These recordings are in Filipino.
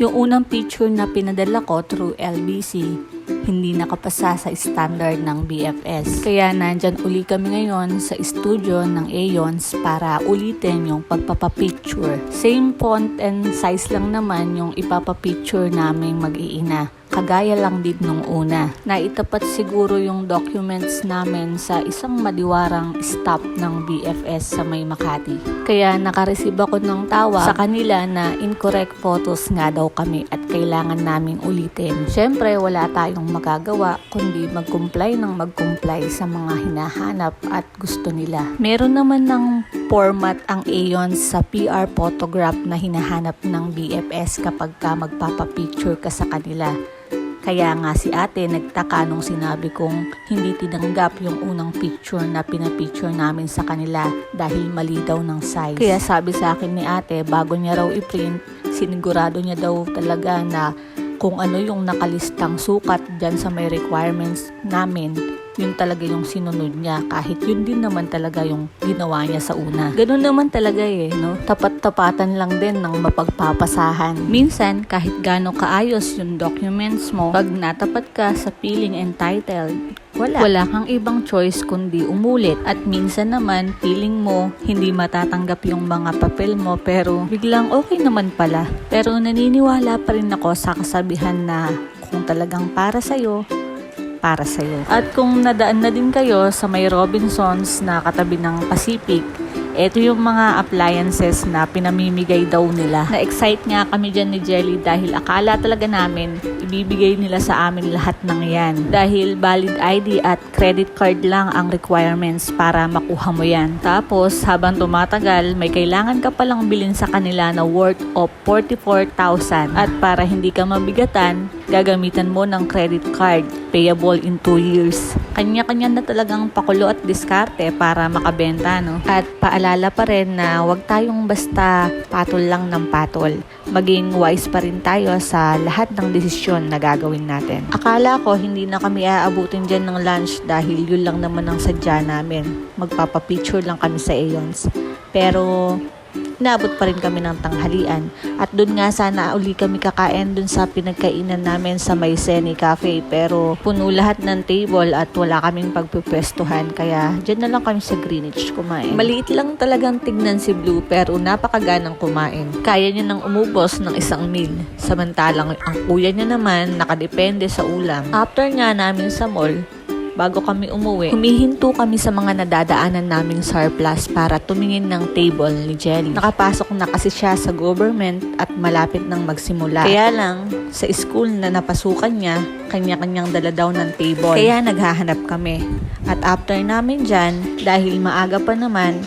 Yung unang picture na pinadala ko through LBC, hindi nakapasa sa standard ng BFS. Kaya nandyan uli kami ngayon sa studio ng Aeons para ulitin yung pagpapapicture. Same font and size lang naman yung ipapapicture naming mag-iina. Kagaya lang din nung una. Naitapat siguro yung documents namin sa isang madiwarang stop ng BFS sa may Makati. Kaya nakareceive ako ng tawag sa kanila na incorrect photos nga daw kami at kailangan naming ulitin. Siyempre, wala tayong magagawa kundi mag-comply ng mag-comply sa mga hinahanap at gusto nila. Meron naman ng format ang Aeon sa PR photograph na hinahanap ng BFS kapag ka magpapapicture ka sa kanila. Kaya nga si ate nagtaka nung sinabi kong hindi tinanggap yung unang picture na pinapicture namin sa kanila dahil mali daw ng size. Kaya sabi sa akin ni ate bago niya raw i-print, sinigurado niya daw talaga na kung ano yung nakalistang sukat dyan sa may requirements namin, yun talaga yung sinunod niya kahit yun din naman talaga yung ginawa niya sa una. Ganun naman talaga eh, no? Tapat-tapatan lang din ng mapagpapasahan. Minsan, kahit gano'ng kaayos yung documents mo, pag natapat ka sa feeling entitled, wala. Wala kang ibang choice kundi umulit. At minsan naman, feeling mo hindi matatanggap yung mga papel mo pero biglang okay naman pala. Pero naniniwala pa rin ako sa kasabihan na kung talagang para sa'yo, para sa'yo. At kung nadaan na din kayo sa may Robinsons na katabi ng Pacific, ito yung mga appliances na pinamimigay daw nila. Na-excite nga kami dyan ni Jelly dahil akala talaga namin ibibigay nila sa amin lahat ng yan. Dahil valid ID at credit card lang ang requirements para makuha mo yan. Tapos habang tumatagal, may kailangan ka palang bilhin sa kanila na worth of 44,000. At para hindi ka mabigatan, gagamitan mo ng credit card payable in 2 years. Kanya-kanya na talagang pakulo at diskarte para makabenta, no? At paalala pa rin na huwag tayong basta patol lang ng patol. Maging wise pa rin tayo sa lahat ng desisyon na gagawin natin. Akala ko hindi na kami aabutin dyan ng lunch dahil yun lang naman ang sadya namin. Magpapapicture lang kami sa Aeons. Pero Naabot pa rin kami ng tanghalian. At doon nga sana uli kami kakain doon sa pinagkainan namin sa may Cafe. Pero puno lahat ng table at wala kaming pagpipwestuhan. Kaya dyan na lang kami sa Greenwich kumain. Maliit lang talagang tignan si Blue pero napakaganang kumain. Kaya niya nang umubos ng isang meal. Samantalang ang kuya niya naman nakadepende sa ulam. After nga namin sa mall, bago kami umuwi, humihinto kami sa mga nadadaanan naming surplus para tumingin ng table ni Jelly. Nakapasok na kasi siya sa government at malapit nang magsimula. Kaya lang, sa school na napasukan niya, kanya-kanyang dala daw ng table. Kaya naghahanap kami. At after namin dyan, dahil maaga pa naman,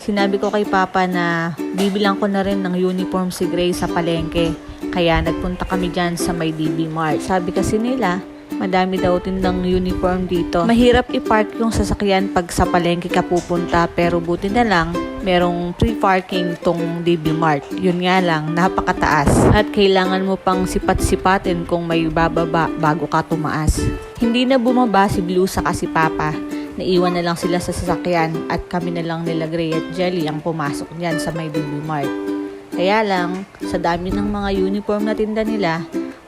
sinabi ko kay Papa na bibilang ko na rin ng uniform si Gray sa palengke. Kaya nagpunta kami dyan sa may DB Mart. Sabi kasi nila, Madami daw tindang uniform dito. Mahirap i-park yung sasakyan pag sa palengke ka pupunta pero buti na lang merong free parking tong DB Mart. Yun nga lang, napakataas. At kailangan mo pang sipat-sipatin kung may bababa bago ka tumaas. Hindi na bumaba si Blue sa si Papa. Naiwan na lang sila sa sasakyan at kami na lang nila Gray at Jelly ang pumasok niyan sa may DB Mart. Kaya lang, sa dami ng mga uniform na tinda nila,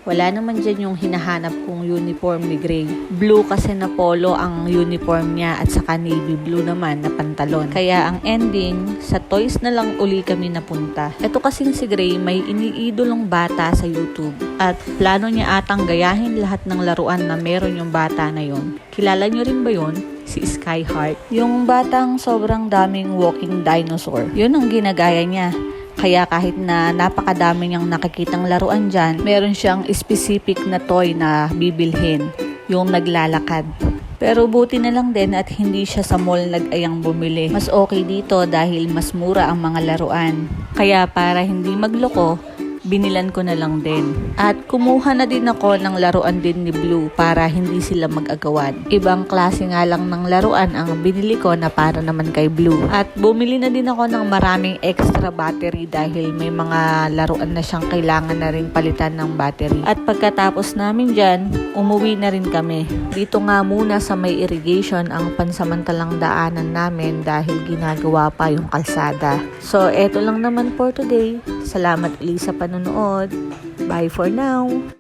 wala naman dyan yung hinahanap kong uniform ni Gray. Blue kasi na polo ang uniform niya at saka navy blue naman na pantalon. Kaya ang ending, sa toys na lang uli kami napunta. Ito kasing si Gray may iniidolong bata sa YouTube. At plano niya atang gayahin lahat ng laruan na meron yung bata na yon. Kilala niyo rin ba yon? Si Skyheart. Yung batang sobrang daming walking dinosaur. Yun ang ginagaya niya. Kaya kahit na napakadami niyang nakikitang laruan dyan, meron siyang specific na toy na bibilhin, yung naglalakad. Pero buti na lang din at hindi siya sa mall nag-ayang bumili. Mas okay dito dahil mas mura ang mga laruan. Kaya para hindi magloko, binilan ko na lang din. At kumuha na din ako ng laruan din ni Blue para hindi sila mag-agawan. Ibang klase nga lang ng laruan ang binili ko na para naman kay Blue. At bumili na din ako ng maraming extra battery dahil may mga laruan na siyang kailangan na rin palitan ng battery. At pagkatapos namin dyan, umuwi na rin kami. Dito nga muna sa may irrigation ang pansamantalang daanan namin dahil ginagawa pa yung kalsada. So, eto lang naman for today. Salamat ulit sa panonood panonood. Bye for now!